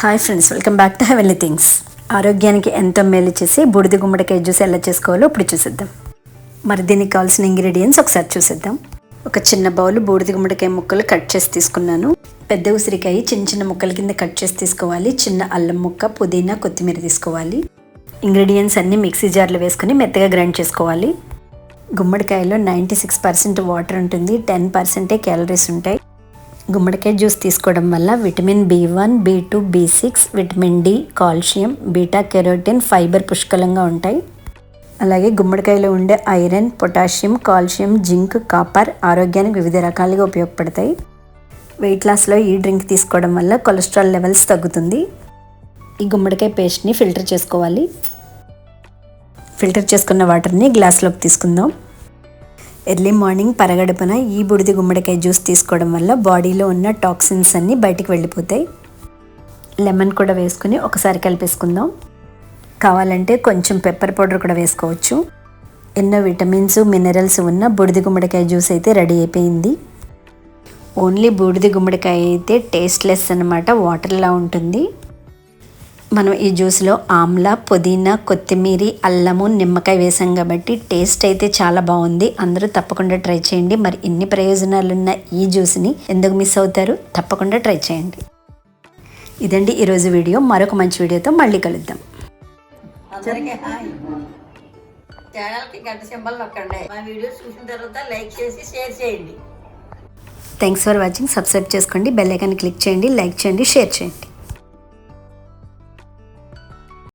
Hi friends welcome back to heavenly things ఆరోగ్యానికి ఎంతో మేలు చేసి బూడిద గుమ్మడికాయ జ్యూస్ ఎలా చేసుకోవాలో ఇప్పుడు చూసేద్దాం. మరి దీనికి కావాల్సిన ఇంగ్రీడియంట్స్ ఒకసారి చూసేద్దాం. ఒక చిన్న బౌల్ బూడిద గుమ్మడికాయ ముక్కలు కట్ చేసి తీసుకున్నాను. పెద్ద ఉసిరికాయ చిన్న చిన్న ముక్కల కింద కట్ చేసి తీసుకోవాలి. చిన్న అల్లం ముక్క పుదీనా కొత్తిమీర తీసుకోవాలి. ఇంగ్రీడియంట్స్ అన్నీ మిక్సీ జార్లో వేసుకొని మెత్తగా గ్రైండ్ చేసుకోవాలి. గుమ్మడికాయలో నైంటీ సిక్స్ పర్సెంట్ వాటర్ ఉంటుంది. టెన్ పర్సెంటే క్యాలరీస్ ఉంటాయి. గుమ్మడికాయ జ్యూస్ తీసుకోవడం వల్ల vitamin B one B two B six vitamin D calcium beta carotene fibre పుష్కలంగా ఉంటాయి. అలాగే గుమ్మడికాయలో ఉండే iron potassium calcium zinc copper ఆరోగ్యానికి వివిధ రకాలుగా ఉపయోగపడతాయి. వెయిట్ లాస్లో ఈ డ్రింక్ తీసుకోవడం వల్ల కొలెస్ట్రాల్ లెవెల్స్ తగ్గుతుంది. ఈ గుమ్మడికాయ పేస్ట్ని ఫిల్టర్ చేసుకోవాలి. ఫిల్టర్ చేసుకున్న వాటర్ని గ్లాస్లోకి తీసుకుందాం. ఎర్లీ మార్నింగ్ పరగడుపున ఈ బుడిది గుమ్మడికాయ జ్యూస్ తీసుకోవడం వల్ల బాడీలో ఉన్న టాక్సిన్స్ అన్నీ బయటికి వెళ్ళిపోతాయి. లెమన్ కూడా వేసుకుని ఒకసారి కలిపేసుకుందాం. కావాలంటే కొంచెం పెప్పర్ పౌడర్ కూడా వేసుకోవచ్చు. ఎన్నో విటమిన్స్ మినరల్స్ ఉన్న బూడిది గుమ్మడికాయ జ్యూస్ అయితే రెడీ అయిపోయింది. ఓన్లీ బూడిది గుమ్మడికాయ అయితే టేస్ట్లెస్ అనమాట వాటర్లా ఉంటుంది. మనం ఈ జ్యూస్లో ఆమ్లా పుదీనా కొత్తిమీర అల్లము నిమ్మకాయ వేసాం కాబట్టి టేస్ట్ అయితే చాలా బాగుంది. అందరూ తప్పకుండా ట్రై చేయండి. మరి ఇన్ని ప్రయోజనాలు ఉన్న ఈ జ్యూస్ని ఎందుకు మిస్ అవుతారు? తప్పకుండా ట్రై చేయండి. ఇదండి ఈరోజు వీడియో. మరొక మంచి వీడియోతో మళ్ళీ కలుద్దాం. అందరికీ హాయ్. ఛానల్కి గంట సింబల్ నొక్కండి. మా వీడియోస్ చూసిన తర్వాత లైక్ చేసి షేర్ చేయండి. థ్యాంక్స్ ఫర్ వాచింగ్ సబ్స్క్రైబ్ చేసుకోండి. బెల్ ఐకాన్ క్లిక్ చేయండి. లైక్ చేయండి. షేర్ చేయండి.